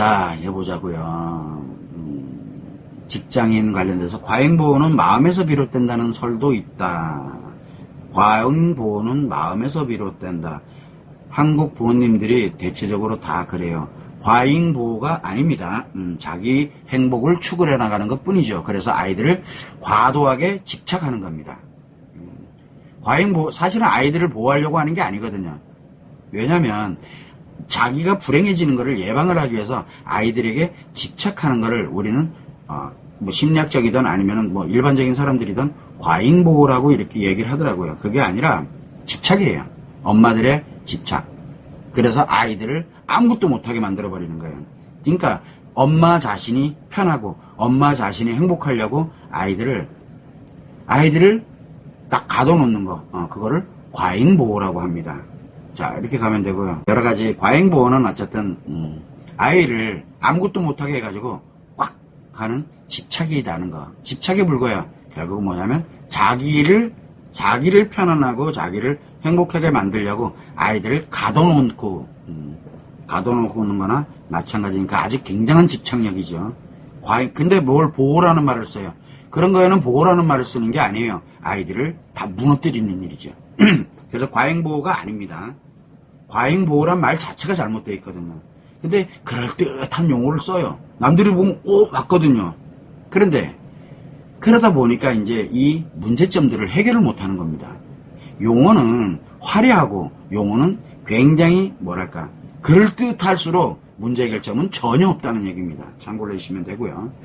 자, 해보자고요. 음, 직장인 관련돼서 과잉보호는 마음에서 비롯된다는 설도 있다. 과잉보호는 마음에서 비롯된다. 한국 부모님들이 대체적으로 다 그래요. 과잉 보호가 아닙니다. 음, 자기 행복을 추구해 나가는 것 뿐이죠. 그래서 아이들을 과도하게 집착하는 겁니다. 음, 과잉 보호, 사실은 아이들을 보호하려고 하는 게 아니거든요. 왜냐면, 자기가 불행해지는 것을 예방을 하기 위해서 아이들에게 집착하는 것을 우리는 어, 뭐 심리학적이든 아니면은 뭐 일반적인 사람들이든 과잉 보호라고 이렇게 얘기를 하더라고요. 그게 아니라 집착이에요. 엄마들의 집착. 그래서 아이들을 아무것도 못하게 만들어 버리는 거예요. 그러니까 엄마 자신이 편하고 엄마 자신이 행복하려고 아이들을 아이들을 딱 가둬놓는 거, 어, 그거를 과잉 보호라고 합니다. 자, 이렇게 가면 되고요. 여러 가지 과잉 보호는 어쨌든 음, 아이를 아무것도 못하게 해가지고 꽉 가는 집착이 나는 거. 집착에 불과야. 결국 뭐냐면 자기를 자기를 편안하고 자기를 행복하게 만들려고 아이들을 가둬놓고 음, 가둬놓고 있는 거나 마찬가지니까 아주 굉장한 집착력이죠. 과잉, 근데 뭘 보호라는 말을 써요. 그런 거에는 보호라는 말을 쓰는 게 아니에요. 아이들을 다 무너뜨리는 일이죠. 그래서 과잉 보호가 아닙니다. 과잉 보호란 말 자체가 잘못되어 있거든요. 근데 그럴듯한 용어를 써요. 남들이 보면 오 맞거든요. 그런데 그러다 보니까 이제 이 문제점들을 해결을 못하는 겁니다. 용어는 화려하고 용어는 굉장히 뭐랄까 그럴듯할수록 문제 해결점은 전혀 없다는 얘기입니다. 참고를 해주시면 되고요.